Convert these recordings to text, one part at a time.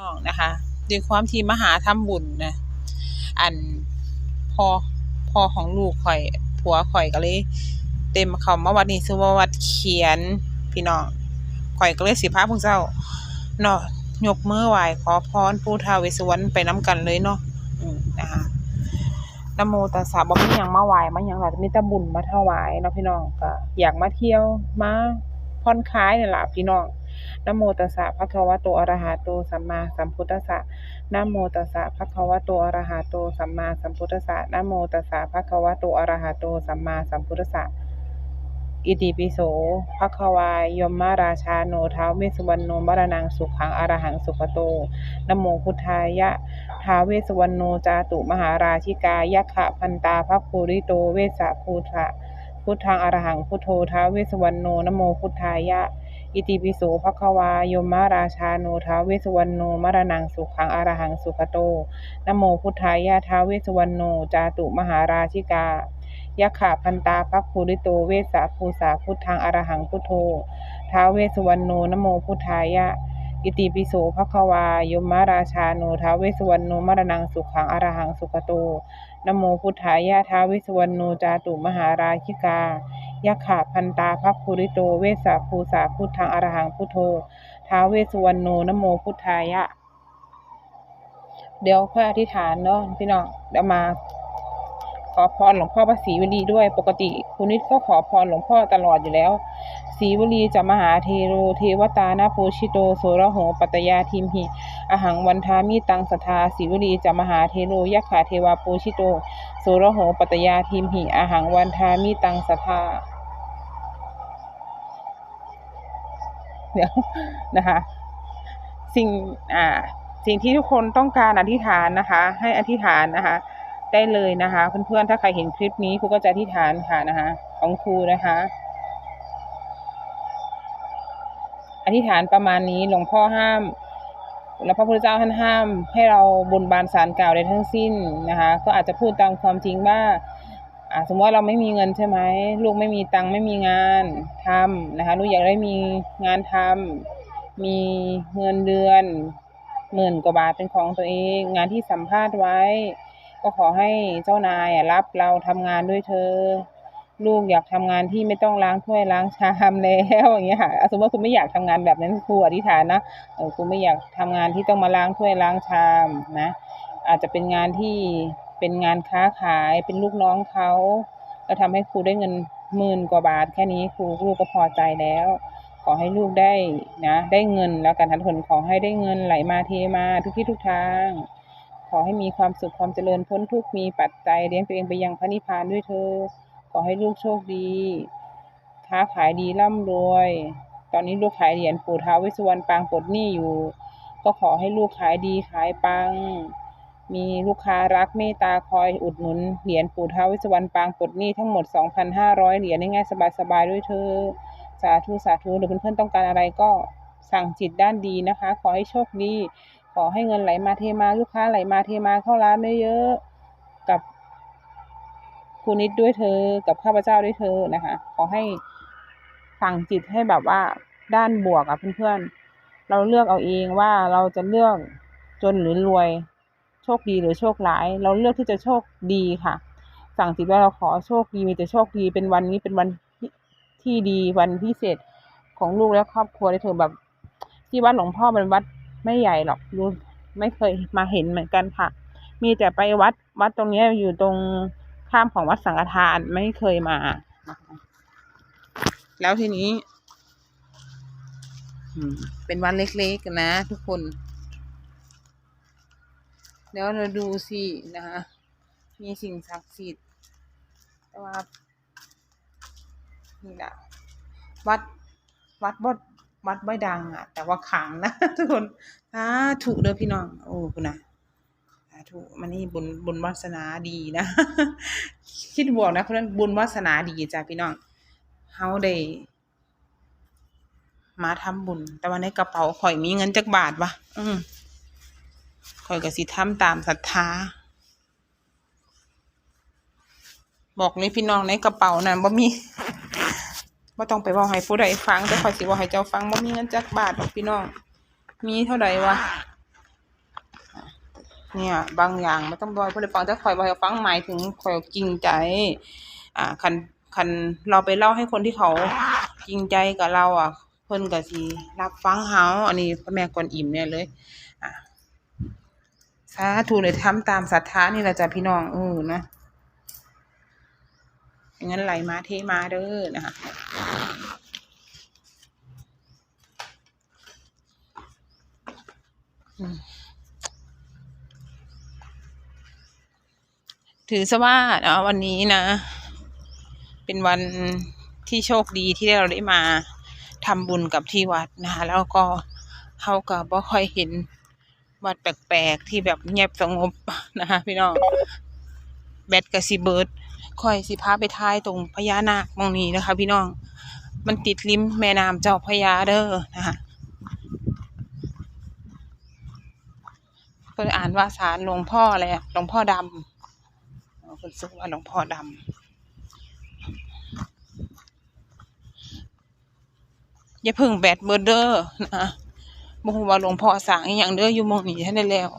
น้องนะคะด้วยความที่มาหาทำบุญนะอันพอพ่อของลูกข่อยผัวข่อยก็เลย เต็มเขามาวัดนี้ชื่อว่าวัดเขียนพี่น้องข่อยก็เลยสิพาพวกเจ้าเนาะยกมือไหว้ขอพรปู่ท้าวเวสสวรรณไปนํกันเลยเนาะนะคะนโมตัสสะบ่มีหยังมาไหว้มาหยังหรอกมีแต่บุญมาถวายเนาะพี่น้องก็อยากมาเที่ยวมาผ่อนคลายนี่ล่ะพี่น้อง นโมตัสสะภะคะวะโตอะระหะโตสัมมาสัมพุทธัสสะนโมตัสสะภะคะวะโตอะระหะโตสัมมาสัมพุทธัสสะนโมตัสสะภะคะวะโตอะระหะโตสัมมาสัมพุทธัสสะอิติปิโสภะคะวายมมาราชาโนท้าวเวสสุวรรณโนมรณังสุขังอรหังสุขโตนโมพุทธายะท้าวเวสสุวรรณโนจาตุมหาราชิกายะขะพันตาภคุริโตเวสสะภูทะพุทธังอรหังพุทโธท้าวเวสสุวรรณโนนโมพุทธายะ อิติปิโสภควายมมาราชาโนท้าเวสวรรณโนมรณังสุขังอรหังสุขโตนะโมพุทธายะท้าเวสวรรณโนจาตุมหาราชิกายะขะพันตาภักภูริโตเวสสะภูสาพุทธังอรหังพุทโธท้าเวสวรรณโนนะโมพุทธายะอิติปิโสภควายมมาราชาโนท้าเวสวรรณโนมรณังสุขังอรหังสุขโตนะโมพุทธายะท้าเวสสวรรณโนจาตุมหาราชิกา ยะขะพันตาภักภูริโต เวสสะภูสาพุทธังอรหังพุทโธ ท้าเวสุวรรณโนนะโมพุทธายะ เดี๋ยวค่อยอธิษฐานเนาะพี่น้องเดี๋ยวมา ขอพรหลวงพ่อพระศรีวลีด้วย ปกติคุณนิดก็ขอพรหลวงพ่อตลอดอยู่แล้วศรีวลีจะมหาเทโรเทวตานาโพชิโตโสระโหปัตยาทิมหิ อหังวันทามิตังสทาศรีวลีจะมหาเทโรยักขาเทวาโพชิโตโสระโหปัตยาทิมหิ อหังวันทามิตังสทา เดี๋ยวนะคะ สิ่งอ่าสิ่งที่ทุกคนต้องการอธิษฐานนะคะ ให้อธิษฐานนะคะ ได้เลยนะคะ เพื่อนๆถ้าใครเห็นคลิปนี้ครูก็จะอธิษฐานค่ะนะคะ ของครูนะคะ อธิษฐานประมาณนี้หลวงพ่อห้ามแล้วพระพุทธเจ้าท่านห้าม ให้เราบนบานสารกล่าวใดทั้งสิ้นนะคะ ก็อาจจะพูดตามความจริงว่า อ่าสมมติว่าเราไม่มีเงินใช่ไหมลูกไม่มีตังค์ไม่มีงานทำนะคะลูกอยากได้มีงานทำมีเงินเดือนหมื่นกว่าบาทเป็นของตัวเอง งานที่สัมภาษณ์ไว้ ก็ขอให้เจ้านายรับเราทำงานด้วยเธอ ลูกอยากทำงานที่ไม่ต้องล้างถ้วยล้างชามแล้วอย่างเงี้ยค่ะอะสมมติว่าคุณไม่อยากทำงานแบบนั้นครูอธิษฐานนะเออคุณไม่อยากทำงานที่ต้องมาล้างถ้วยล้างชามนะ อาจจะเป็นงานที่ เป็นงานค้าขายเป็นลูกน้องเขาแล้วทำให้ครูได้เงินหมื่นกว่าบาทแค่นี้ครูลูกก็พอใจแล้ว ขอให้ลูกได้นะได้เงินแล้วกันทันทนขอให้ได้เงินไหลมาเทมาทุกที่ทุกทาง ขอให้มีความสุขความเจริญพ้นทุกข์มีปัจจัยเลี้ยงตัวเองไปยังพระนิพพานด้วยเธอ ขอให้ลูกโชคดี ค้าขายดีร่ำรวย ตอนนี้ลูกขายเหรียญปู่ท้าวเวสสุวรรณปางปลดหนี้อยู่ ก็ขอให้ลูกขายดีขายปัง มีลูกค้ารักเมตตาคอยอุดหนุนเหรียญปู่ท้าวเวสวรรณปางปลดหนี้ทั้งหมด 2,500 เหรียญง่ายๆสบายๆด้วยเธอ สาธุสาธุหรือเพื่อนๆต้องการอะไรก็สั่งจิตด้านดีนะคะ ขอให้โชคดี ขอให้เงินไหลมาเทมาลูกค้าไหลมาเทมาเข้าร้านเยอะๆกับครูนิดด้วยเธอ กับข้าพเจ้าด้วยเธอนะคะ ขอให้สั่งจิตให้แบบว่าด้านบวกอะเพื่อนๆเราเลือกเอาเองว่าเราจะเลือกจนหรือรวย โชคดีหรือโชคร้าย เราเลือกที่จะโชคดีค่ะ สั่งจิตว่าเราขอโชคดีมีแต่โชคดีเป็นวันนี้เป็นวันที่ดีวันพิเศษของลูกและครอบครัวได้เธอแบบ ที่วัดหลวงพ่อเป็นวัดไม่ใหญ่หรอกรู้ไม่เคยมาเห็นเหมือนกันค่ะ มีแต่ไปวัดวัดตรงนี้อยู่ตรงข้ามของวัดสังฆทานไม่เคยมา แล้วทีนี้เป็นวัดเล็กๆนะทุกคน เดี๋ยวเราดูสินะคะ มีสิ่งศักดิ์สิทธิ์แต่ว่านี่แหละวัดวัดบดวัดไม่ดังอะ แต่ว่าขังนะทุกคนสาธุเด้อพี่น้อง โอ้คุณนะสาธุมันนี่บุญบุญวาสนาดีนะ คิดบวกนะเพราะนั้นบุญวาสนาดีจ้ะพี่น้องเฮาได้มาทำบุญ แต่ว่าในกระเป๋าข่อยมีเงินจักบาทวะอืม ข่อยก็สิทำตามศรัทธา บอกเลยพี่น้องในกระเป๋านั่นบ่มีบ่ต้องไปเว้าให้ผู้ใดฟังแต่ข่อยสิเว้าให้เจ้าฟังบ่มีเงินจักบาทหรอกพี่น้อง มีเท่าใดวะเนี่ย บางอย่างมันต้องบอยเพื่อฟังแต่ข่อยบ่ให้ฟังหมายถึงข่อยจริงใจ อ่าคันคันเราไปเล่าให้คนที่เขาจริงใจกับเรา อะเพิ่นก็สิรับฟังเราอันนี้พระแม่กวนอิมเนี่ยเลย สาธุเลยทำตามศรัทธานี่แหละจ้ะพี่น้องเออนะอย่างนั้นไหลมาเทมาเด้อนะคะถือซะว่าเนาะวันนี้นะ เป็นวันที่โชคดีที่เราได้มาทำบุญกับที่วัดนะคะแล้วก็เขาก็บ่ค่อยเห็น วัดแปลกๆที่แบบเงียบสงบนะคะพี่น้องแบตกะสิเบิร์ดค่อยสิพาไปท้ายตรงพญานาคมองนี้นะคะ พี่น้อง มันติดริมแม่น้ำเจ้าพระยาเด้อนะคะเพิ่นอ่านว่าศาลหลวงพ่ออะไรหลวงพ่อดำคุณสุว่าหลวงพ่อดำอย่าพึ่งแบดเบอร์เดอร์นะ บ่ฮู้ว่าหลวงพ่อสร้างอหย่างเด้ออยู่หมองนี้ท่นได้แล้ว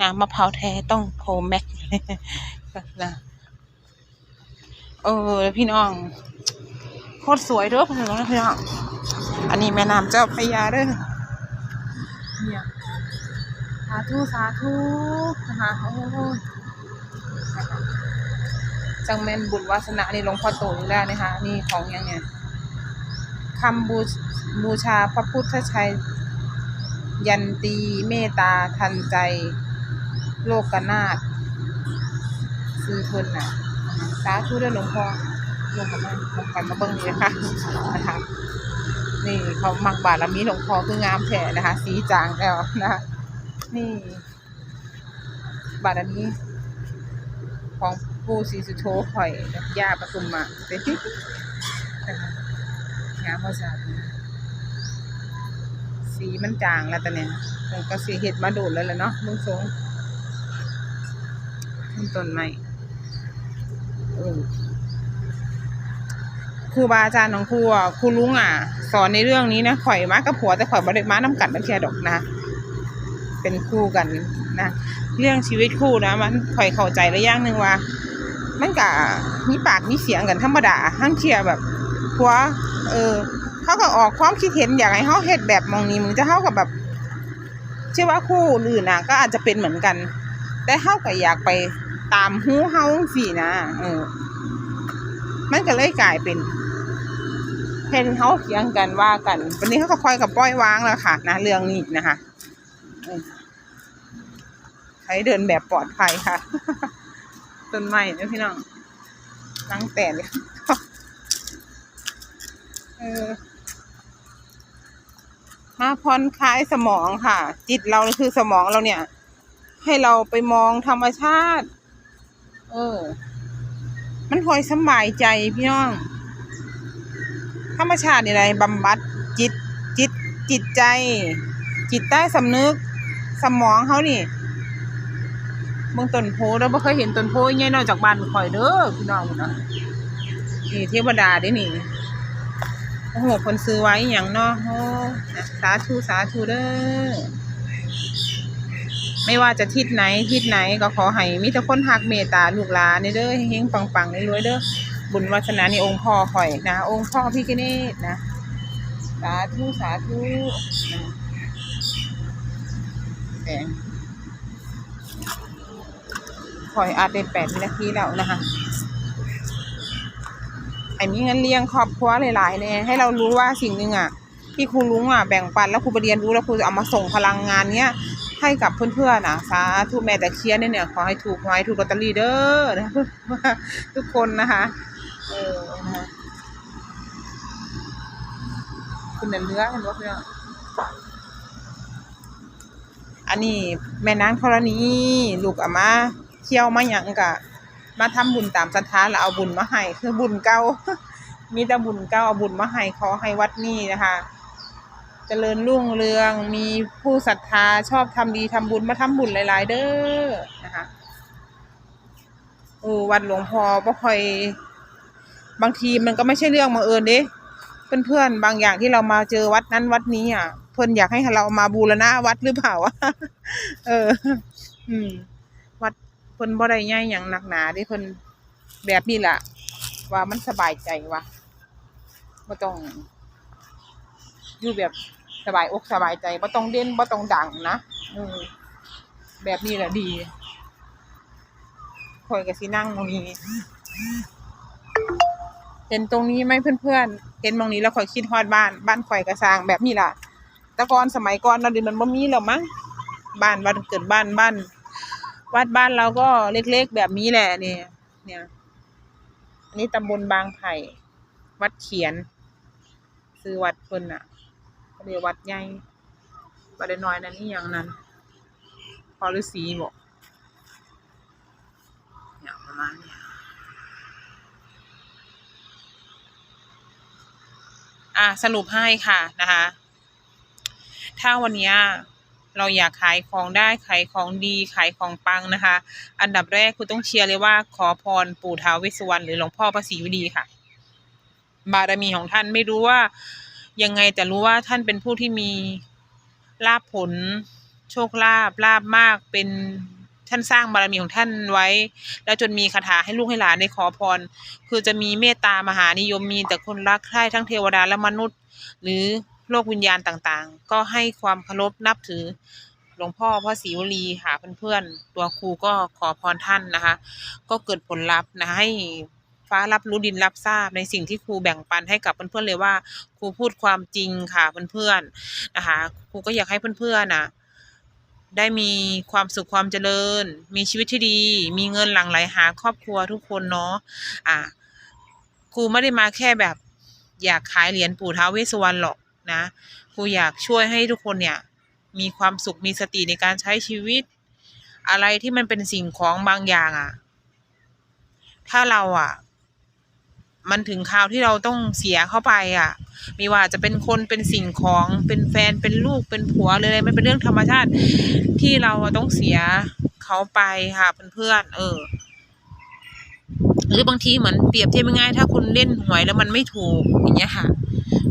น้ำมะพร้าวแท้ต้องโพแม็กนะเออพี่น้องโคตรสวยเด้อพี่น้องพี่น้องอันนี้แม่น้ำเจ้าพระยาเด้อเนี่ยสาธุสาธุนะคะโอ้ยจังแม่นบุญวาสนานี่หลวงพ่อโตนี่ได้นะคะ นี่ของยังไง คำบูบูชาพระพุทธชัย ยันตีเมตตาทันใจ โลกนาถซื้อเพิ่นน่ะสาธุด้วยหลวงพ่อลงกับมันลงกันมาเบิ่งนี่นะคะนะคะนี่เขามักบารมีหลวงพ่อคืองามแท้นะคะ สีจางแล้วนะคะนี่ บารมีของปูสีสุโธข่อยย่าปทุมมาเป็นที่ งามภาษาสีมันจางแล้วตอนเนี้ยมันก็สีเห็ดมาโดดแล้วแหละเนาะลุงทรงขึ้นต้นใหม่ครูบาอาจารย์ของครูอะครูลุงอะ สอนในเรื่องนี้นะข่อยมากับผัวแต่ข่อยบ่ได้มาน้ำกัดน้ำแค่ดอกนะ เป็นคู่กันนะเรื่องชีวิตคู่นะ มันข่อยเข้าใจแล้วอย่างหนึ่งว่า มันกะมีปากมีเสียงกันธรรมดาทั้งเชียร์แบบ ผัว เออเขาก็ออกความคิดเห็นอยากให้เขาเฮ็ดแบบมองนี้มึงจะเข้ากับแบบเชื่อว่าคู่อื่นนะก็อาจจะเป็นเหมือนกัน แต่เขาก็อยากไปตามหูเฮาสินะเออ มันก็เลยกลายเป็นเห็นเขาเถียงกันว่ากัน วันนี้เขาก็คอยกับปล่อยวางแล้วค่ะ นะเรื่องนี้นะคะใช้เดินแบบปลอดภัยค่ะ ต้นไม้นะพี่น้องตั้งแต่เลย มาผ่อนคลายสมองค่ะ จิตเราคือสมองเราเนี่ย ให้เราไปมองธรรมชาติ เออ มันคอยสบายใจพี่น้อง ธรรมชาติอะไรบำบัดจิตจิตจิตใจ จิตใต้สำนึก สมองเขานี่เบิ่งต้นโพแล้วบ่เคยเห็นต้นโพใหญ่นอกจากบ้านข่อยเด้อพี่น้องนะนี่เทวดาเด้นี่ โอ้โหเพิ่นซื้อไว้หยังนาะโอ้สาธุสาธุเด้อไม่ว่าจะทิศไหนทิศไหนก็ขอให้มีแต่คนฮักเมตตาลูกหลานนี่เด้อเฮงปังๆรวยเด้อบุญวาสนานี่องค์พ่อข่อยนะ องค์พ่อพี่กิเนศนะ สาธุสาธุแสงคอยอาจได้แปดวินาทีแล้วนะคะ ไอ้มีเงินเลี้ยงครอบครัวหลายๆเนี่ยให้เรารู้ว่าสิ่งหนึ่งอะที่ครูลุงอะแบ่งปันแล้วครูไปเรียนรู้แล้วครูจะเอามาส่งพลังงานเนี้ยให้กับเพื่อนๆนะสาธุแม่แต่เคียนเนี่ยเนี่ยขอให้ถูกหวยถูกลอตเตอรี่เด้อนะทุกคนนะคะเออนะคะคุณเนื้อเนื้อเห็นว่าเพื่อนอันนี้แม่นางธรณีลูกอามาเที่ยวมาหยังกะ มาทำบุญตามศรัทธาแล้วเอาบุญมาให้คือบุญเก่ามีแต่บุญเก่าเอาบุญมาให้ขอให้วัดนี้นะคะเจริญรุ่งเรืองมีผู้ศรัทธาชอบทำดีทำบุญมาทำบุญหลาย ๆ เด้อนะคะโอ้วัดหลวงพ่อบ่ค่อย บางทีมันก็ไม่ใช่เรื่องบังเอิญเด้เพื่อนๆบางอย่างที่เรามาเจอวัดนั้นวัดนี้อะ เพิ่อนอยากให้เรามาบูรณะวัดหรือเปล่าวะเออ อืม พิ่นบ่ได้ใหญ่หยังหนักหนาเด้เพิ่นแบบนี้ล่ะ ว่ามันสบายใจวะบ่ต้องอยู่แบบสบายอกสบายใจบ่ต้องเด่นบ่ต้องดังนะเออแบบนี้แหละดีข่อยก็สินั่งตรงนี้เห็นตรงนี้ไหมเพื่อนๆ เห็นตรงนี้แล้วข่อยคิดฮอดบ้าน บ้านข่อยก็สร้างแบบนี้ล่ะแต่ก่อนสมัยก่อนเราดี๋ยวมันบ่มีแล้วมั้ง บ้านวัดเกิดบ้านบ้าน วัดบ้านเราก็เล็กๆแบบนี้แหละเนี่ย เนี่ยอันนี้ตำบลบางไผ่วัดเขียน ซื้อวัดเพิ่นน่ะเขาเรียกวัดใหญ่บ่ได้น้อยนั่นนี่อย่างนั้น พอฤาษีบอกเนี่ยประมาณเนี้ยอะสรุปให้ค่ะนะคะ ถ้าวันนี้ เราอยากขายของได้ขายของดีขายของปังนะคะ อันดับแรกคุณต้องเชียร์เลยว่าขอพรปู่ท้าวเวสสุวรรณหรือหลวงพ่อพระศรีวดีค่ะ บารมีของท่านไม่รู้ว่ายังไงแต่รู้ว่าท่านเป็นผู้ที่มีลาภผล โชคลาภลาบมากเป็นท่านสร้างบารมีของท่านไว้ แล้วจนมีคาถาให้ลูกให้หลานได้ขอพร คือจะมีเมตตามหานิยมมีแต่คนรักใคร่ทั้งเทวดาและมนุษย์ หรือ โลกวิญญาณต่างๆ ก็ให้ความเคารพนับถือหลวงพ่อพระศรีวลีค่ะเพื่อนๆ ตัวครูก็ขอพรท่านนะคะ ก็เกิดผลลัพธ์นะให้ฟ้ารับรู้ดินรับทราบในสิ่งที่ครูแบ่งปันให้กับเพื่อนๆเลยว่าครูพูดความจริงค่ะเพื่อนๆนะคะครูก็อยากให้เพื่อนๆนะได้มีความสุขความเจริญ มีชีวิตที่ดี มีเงินหลั่งไหลหาครอบครัวทุกคนเนาะอะครูไม่ได้มาแค่แบบอยากขายเหรียญปู่ท้าวเวสสุวรรณหรอก นะครูอยากช่วยให้ทุกคนเนี่ยมีความสุขมีสติในการใช้ชีวิต อะไรที่มันเป็นสิ่งของบางอย่างอะ ถ้าเราอะ มันถึงคราวที่เราต้องเสียเข้าไปอะไม่ว่าจะเป็นคนเป็นสิ่งของเป็นแฟนเป็นลูกเป็นผัวเลยไมันเป็นเรื่องธรรมชาติ ที่เราต้องเสียเขาไปค่ะเพื่อนๆเออหรือบางทีเหมือนเปรียบเทียบง่ายๆถ้าคุณเล่นหวยแล้วมันไม่ถูกอย่างเงี้ยค่ะ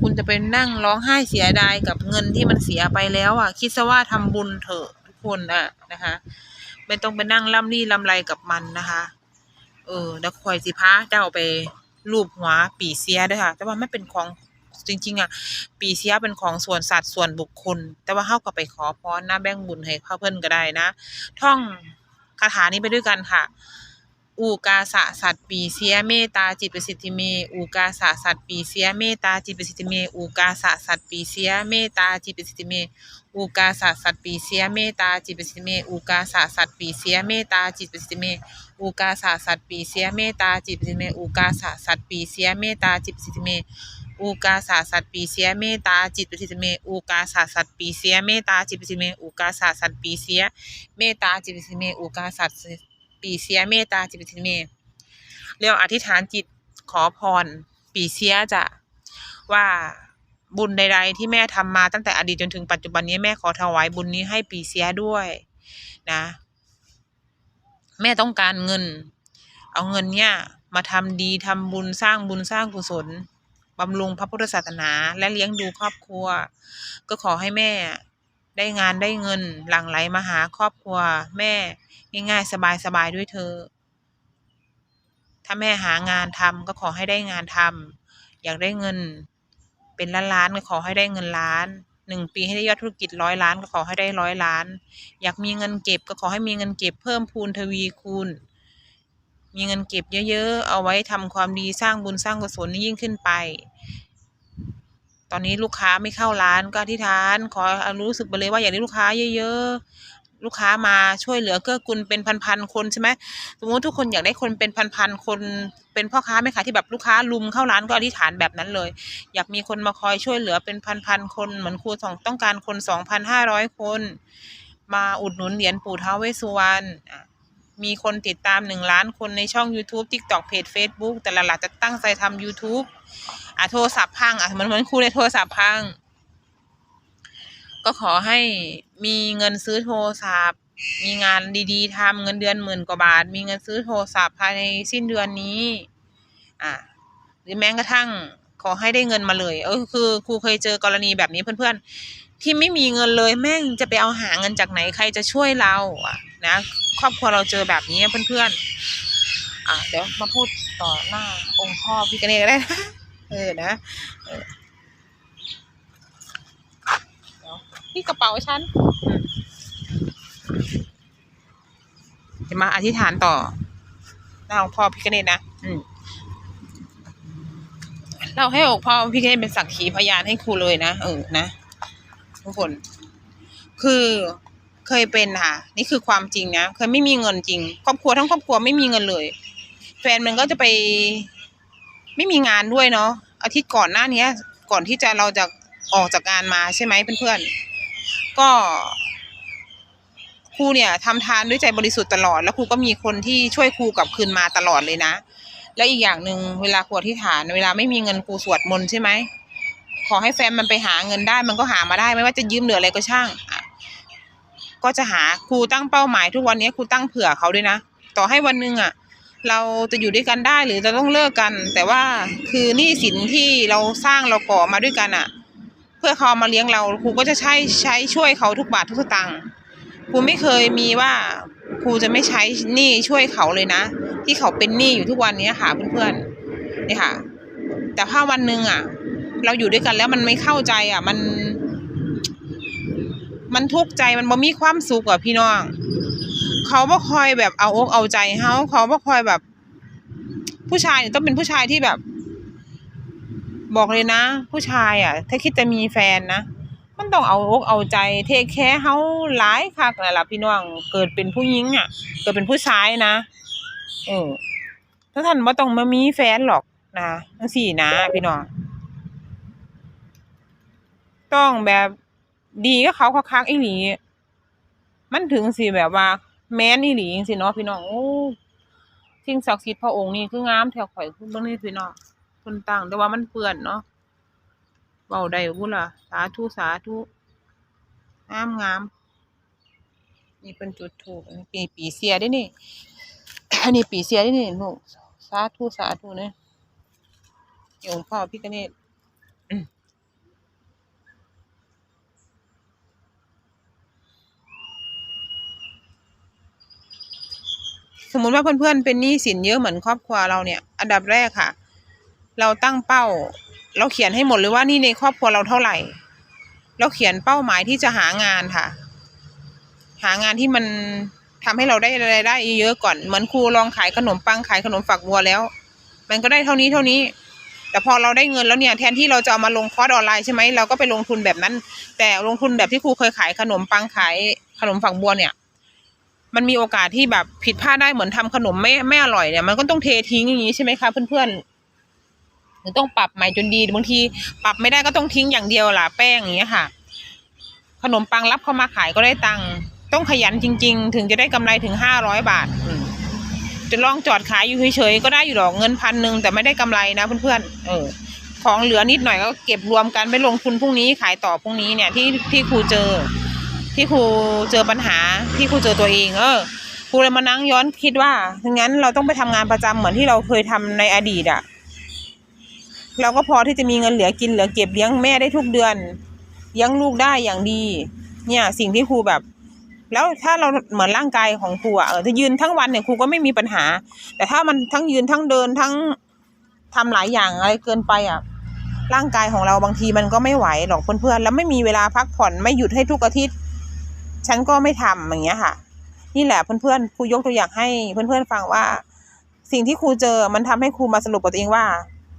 คุณจะไปนั่งร้องไห้เสียดายกับเงินที่มันเสียไปแล้วอะ คิดซะว่าทำบุญเถอะทุกคนอะนะคะ ไม่ต้องไปนั่งล่ำรี่ลำไรกับมันนะคะ เออแล้วคอยสิพาเจ้าไปรูปหัวปีเสียด้วยค่ะ แต่ว่าไม่เป็นของจริง ๆ อะ ปีเสียเป็นของส่วนสัตว์ส่วนบุคคล แต่ว่าเฮาก็ไปขอพรนะแบ่งบุญให้เขาเพิ่อนก็ได้นะ ท่องคาถานี้ไปด้วยกันค่ะ อูกาสะสัตปีเสียเมตาจิตประสิทธิเม อูกาสะสัตปีเสียเมตาจิตประสิทธิเม อูกาสะสัตปีเสียเมตาจิตประสิทธิเม อูกาสะสัตปีเสียเมตาจิตประสิทธิเม อูกาสะสัตปีเสียเมตาจิตประสิทธิเม อูกาสะสัตปีเสียเมตาจิตประสิทธิเม อูกาสะสัตปีเสียเมตาจิตประสิทธิเมอูกาสะสัตปีเสียเมตาจิตปสิทเมอูกาสาสัตปีเสียเมตาจิตปสิทเมอูกาสะสัตปีเสียเมตาจิตปสิทเมอูกาสัต ปีเสียเมตตาจิตประสิทิเมเรียกอธิษฐานจิตขอพร ปีเสียจะว่าบุญใดๆที่แม่ทำมาตั้งแต่อดีตจนถึงปัจจุบันนี้แม่ขอถวายบุญนี้ให้ปีเสียด้วยนะ แม่ต้องการเงิน เอาเงินเนี่ยมาทำดีทำบุญสร้างบุญสร้างกุศลบำรุงพระพุทธศาสนา และเลี้ยงดูครอบครัว ก็ขอให้แม่ ได้งานได้เงินหลั่งไหลมาหาครอบครัว แม่ง่ายๆสบายๆด้วยเธอ ถ้าแม่หางานทำก็ขอให้ได้งานทำอยากได้เงิน เป็นล้านล้านก็ขอให้ได้เงินล้านหนึ่งปีให้ได้ยอดธุรกิจร้อยล้านก็ขอให้ได้ร้อยล้าน อยากมีเงินเก็บก็ขอให้มีเงินเก็บเพิ่มพูนทวีคูณมีเงินเก็บเยอะๆ เอาไว้ทำความดีสร้างบุญสร้างกุศลยิ่งขึ้นไป ตอนนี้ลูกค้าไม่เข้าร้านก็อธิษฐาน ขอรู้สึกไปเลยว่าอยากได้ลูกค้าเยอะๆ ลูกค้ามาช่วยเหลือเกื้อกูลเป็นพันๆคนใช่ไหมสมมติทุกคนอยากได้คนเป็นพันๆคนเป็นพ่อค้าแม่ขาที่แบบลูกค้าลุมเข้าร้านก็อธิษฐานแบบนั้นเลย อยากมีคนมาคอยช่วยเหลือเป็นพันๆคนเหมือนครูสองต้องการคนสองพันห้าร้อยคน มาอุดหนุนเหรียญปู่ท้าวเวสุวรรณมีคนติดตามหนึ่งล้านคนในช่อง YouTube TikTok เพจ Facebook แต่ละหลักจะตั้งใจทำ YouTube อะโทรศัพท์พังอะมือนมือนครูในโทรศัพท์พัง ก็ขอให้มีเงินซื้อโทรศัพท์ มีงานดีๆทำเงินเดือนหมื่นกว่าบาท มีเงินซื้อโทรศัพท์ภายในสิ้นเดือนนี้ อะหรือแม้กระทั่งขอให้ได้เงินมาเลย เออคือครูเคยเจอกรณีแบบนี้เพื่อนๆ ที่ไม่มีเงินเลยแม่งจะไปเอาหาเงินจากไหนใครจะช่วยเราอะนะครอบครัวเราเจอแบบนี้เพื่อนๆอะเดี๋ยวมาพูดต่อหน้าองค์พ่อพี่กเนตก็ได้นะ เออนะเออเดี๋ยวนี่กระเป๋าฉันอืมจะมาอธิษฐานต่อหน้าองค์พ่อพี่กเนตนะ อืมเราให้อกพ่อพี่เคนเป็นสักขีพยานให้ครูเลยนะเออนะทุกคน คือเคยเป็นค่ะ นี่คือความจริงนะ เคยไม่มีเงินจริง ครอบครัวทั้งครอบครัวไม่มีเงินเลย แฟนมันก็จะไป ไม่มีงานด้วยเนาะอาทิตย์ก่อนหน้านี้ก่อนที่จะเราจะออกจากงานมาใช่ไหมเพื่อนๆก็ครูเนี่ยทำทานด้วยใจบริสุทธิ์ตลอด แล้วครูก็มีคนที่ช่วยครูกลับคืนมาตลอดเลยนะ แล้วอีกอย่างหนึ่งเวลาครูอธิษฐาน เวลาไม่มีเงินครูสวดมนต์ใช่ไหมขอให้แฟนมันไปหาเงินได้ มันก็หามาได้ไม่ว่าจะยืมเหลืออะไรก็ช่างก็จะหาครูตั้งเป้าหมายทุกวันนี้ครูตั้งเผื่อเขาด้วยนะ ต่อให้วันนึงอะ เราจะอยู่ด้วยกันได้หรือจะต้องเลิกกัน แต่ว่าคือหนี้สินที่เราสร้างเราก่อมาด้วยกันอะ เพื่อเขาเอามาเลี้ยงเราครูก็จะใช้ใช้ช่วยเขาทุกบาททุกสตางค์ครูไม่เคยมีว่าครูจะไม่ใช้หนี้ช่วยเขาเลยนะ ที่เขาเป็นหนี้อยู่ทุกวันนี้ค่ะเพื่อนๆนี่ค่ะ แต่ถ้าวันหนึ่งอะ เราอยู่ด้วยกันแล้วมันไม่เข้าใจอะ มัน มันทุกข์ใจมันบ่มีความสุขอะพี่น้อง เขาบ่คอยแบบเอาอกเอาใจเฮาเขาบ่คอยแบบ ผู้ชายเนี่ยต้องเป็นผู้ชายที่แบบ บอกเลยนะ ผู้ชายอะ ถ้าคิดจะมีแฟนนะมันต้องเอาอกเอาใจ เทคแคร์เฮาหลายคักนั่นล่ะพี่น้องเกิดเป็นผู้หญิงอะ เกิดเป็นผู้ชายนะเออถ้าท่านบ่ต้องมามีแฟนหรอกนะจังซี่นะพี่น้องต้องแบบดีกับเขาคักๆอีหลีมันถึงสิแบบว่า แม่นอีหลีจังซี่เนาะพี่น้องโอ้สิ่งศักดิ์สิทธิ์พระองค์นี่คืองามแถวข่อยคือเบิ่งนี่พี่น้องเพิ่นตั้งแต่ว่ามันเปื้อนเนาะเว้าได้บ่ล่ะ สาธุสาธุงามงามนี่เพิ่นจุดธูปอันนี้ปีเสียเด้นี่อันนี้ปีเสียเด้นี่ลูกสาธุสาธุเด้โยมพ่อพี่กเนศ สมมุติว่าเพื่อนๆเป็นหนี้สินเยอะเหมือนครอบครัวเราเนี่ย อันดับแรกค่ะ เราตั้งเป้า เราเขียนให้หมดเลยว่านี่ในครอบครัวเราเท่าไหร่ เราเขียนเป้าหมายที่จะหางานค่ะ หางานที่มันทำให้เราได้รายได้เยอะก่อน เหมือนครูลองขายขนมปังขายขนมฝักบัวแล้ว มันก็ได้เท่านี้เท่านี้ แต่พอเราได้เงินแล้วเนี่ย แทนที่เราจะเอามาลงคอร์สออนไลน์ใช่ไหมเราก็ไปลงทุนแบบนั้น แต่ลงทุนแบบที่ครูเคยขายขนมปังขายขนมฝักบัวเนี่ย มันมีโอกาสที่แบบผิดพลาดได้เหมือนทำขนมไม่ไม่อร่อยเนี่ยมันก็ต้องเททิ้งอย่างนี้ใช่ไหมคะเพื่อนๆหรือต้องปรับใหม่จนดีบางที ปรับไม่ได้ก็ต้องทิ้งอย่างเดียวล่ะแป้งอย่างเงี้ยค่ะ ขนมปังรับเข้ามาขายก็ได้ตังค์ต้องขยันจริง ๆ ถึงจะได้กำไรถึงห้าร้อยบาทจะลองจอดขายอยู่เฉยๆก็ได้อยู่ดอกเงินพันหนึ่งแต่ไม่ได้กำไรนะเพื่อนๆเออของเหลือนิดหน่อยก็เก็บรวมกันไปลงทุนพรุ่งนี้ขายต่อพรุ่งนี้เนี่ยที่ที่ครูเจอ ที่ครูเจอปัญหาที่ครูเจอตัวเอง เออครูเลยมานั่งย้อนคิดว่างั้นเราต้องไปทำงานประจำเหมือนที่เราเคยทำในอดีตอะเราก็พอที่จะมีเงินเหลือกินเหลือเก็บเลี้ยงแม่ได้ทุกเดือนเลี้ยงลูกได้อย่างดี เนี่ย สิ่งที่ครูแบบ แล้วถ้าเราเหมือนร่างกายของครูอะเออถ้ายืนทั้งวันเนี่ยครูก็ไม่มีปัญหา แต่ถ้ามันทั้งยืนทั้งเดินทั้งทำหลายอย่างอะไรเกินไปอะร่างกายของเราบางทีมันก็ไม่ไหวหรอกเพื่อนๆแล้วไม่มีเวลาพักผ่อนไม่หยุดให้ทุกอาทิตย์ ฉันก็ไม่ทำอย่างเงี้ยค่ะ นี่แหละเพื่อนๆครูยกตัวอย่างให้เพื่อนๆฟังว่า สิ่งที่ครูเจอมันทำให้ครูมาสรุปกับตัวเองว่า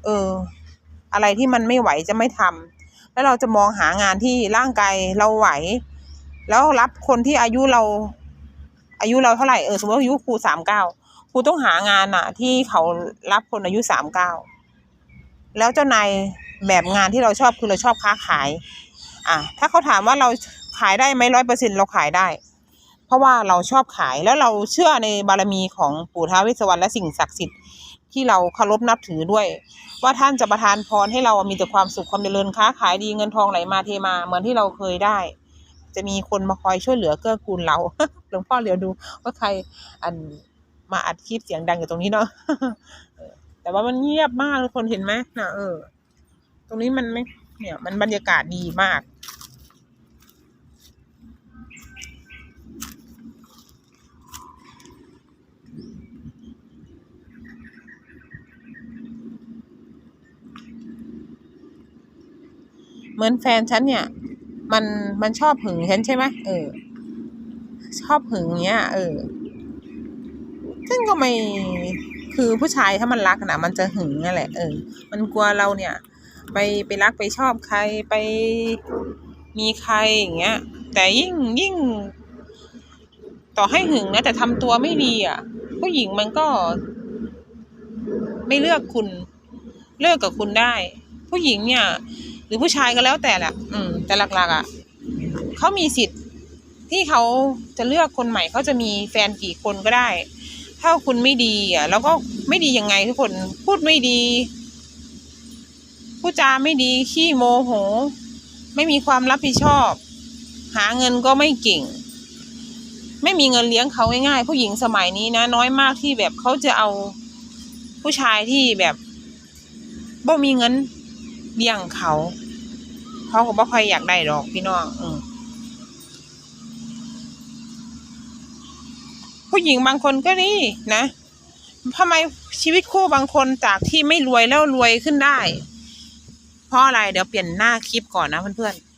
เออ อะไรที่มันไม่ไหวจะไม่ทำแล้วเราจะมองหางานที่ร่างกายเราไหว แล้วรับคนที่อายุเราอายุเราเท่าไหร่เออสมมติว่าอายุครูสามเก้าครูต้องหางานอะที่เขารับคนอายุสามเก้าแล้วเจ้านายแบบงานที่เราชอบคือเราชอบค้าขาย อะถ้าเขาถามว่าเรา ขายได้ไหมร้อยเปอร์เซ็นเราขายได้ เพราะว่าเราชอบขายแล้วเราเชื่อในบารมีของปู่ท้าวเวสสวรรณและสิ่งศักดิ์สิทธิ์ที่เราเคารพนับถือด้วย ว่าท่านจะประทานพรให้เรามีแต่ความสุขความเจริญค้า ขายดีเงินทองไหลมาเทมาเหมือนที่เราเคยได้ จะมีคนมาคอยช่วยเหลือเกื้อกูลเราหลวงพ่อเดี๋ยวดูว่าใครอันมาอัดคลิปเสียงดังอยู่ตรงนี้เนาะแต่ว่ามันเงียบมากทุกคนเห็นไหมนะเออ ตรงนี้มันไม่เนี่ย มันบรรยากาศดีมาก เหมือนแฟนฉันเนี่ย มันมันชอบหึงฉันใช่ไหมเออ ชอบหึงเงี้ย เออซึ่งก็ไม่คือผู้ชายถ้ามันรักนะมันจะหึงนั่นแหละเออ มันกลัวเราเนี่ย ไปไปรักไปชอบใครไปมีใครอย่างเงี้ย แต่ยิ่งยิ่ง ต่อให้หึงนะแต่ทำตัวไม่ดีอะ ผู้หญิงมันก็ ไม่เลือกคุณ เลิกกับคุณได้ ผู้หญิงเนี่ย รือผู้ชายก็แล้วแต่แหละอืม แต่หลักๆอะเขามีสิทธิ์ที่เขาจะเลือกคนใหม่เขาจะมีแฟนกี่คนก็ได้ ถ้าคุณไม่ดีอะ แล้วก็ไม่ดียังไงทุกคนพูดไม่ดีพูดจาไม่ดีขี้โมโห ไม่มีความรับผิดชอบ หาเงินก็ไม่เก่ง ไม่มีเงินเลี้ยงเขาง่ายๆผู้หญิงสมัยนี้นะ น้อยมากที่แบบเขาจะเอาผู้ชายที่แบบบ่มีเงินเลี้ยงเขา เขาก็บ่ค่อยอยากได้ดอกพี่น้องอืผู้หญิงบางคนก็นี่นะทำไมชีวิตคู่บางคนจากที่ไม่รวยแล้วรวยขึ้นได้ เพราะอะไรเดี๋ยวเปลี่ยนหน้าคลิปก่อนนะเพื่อนๆ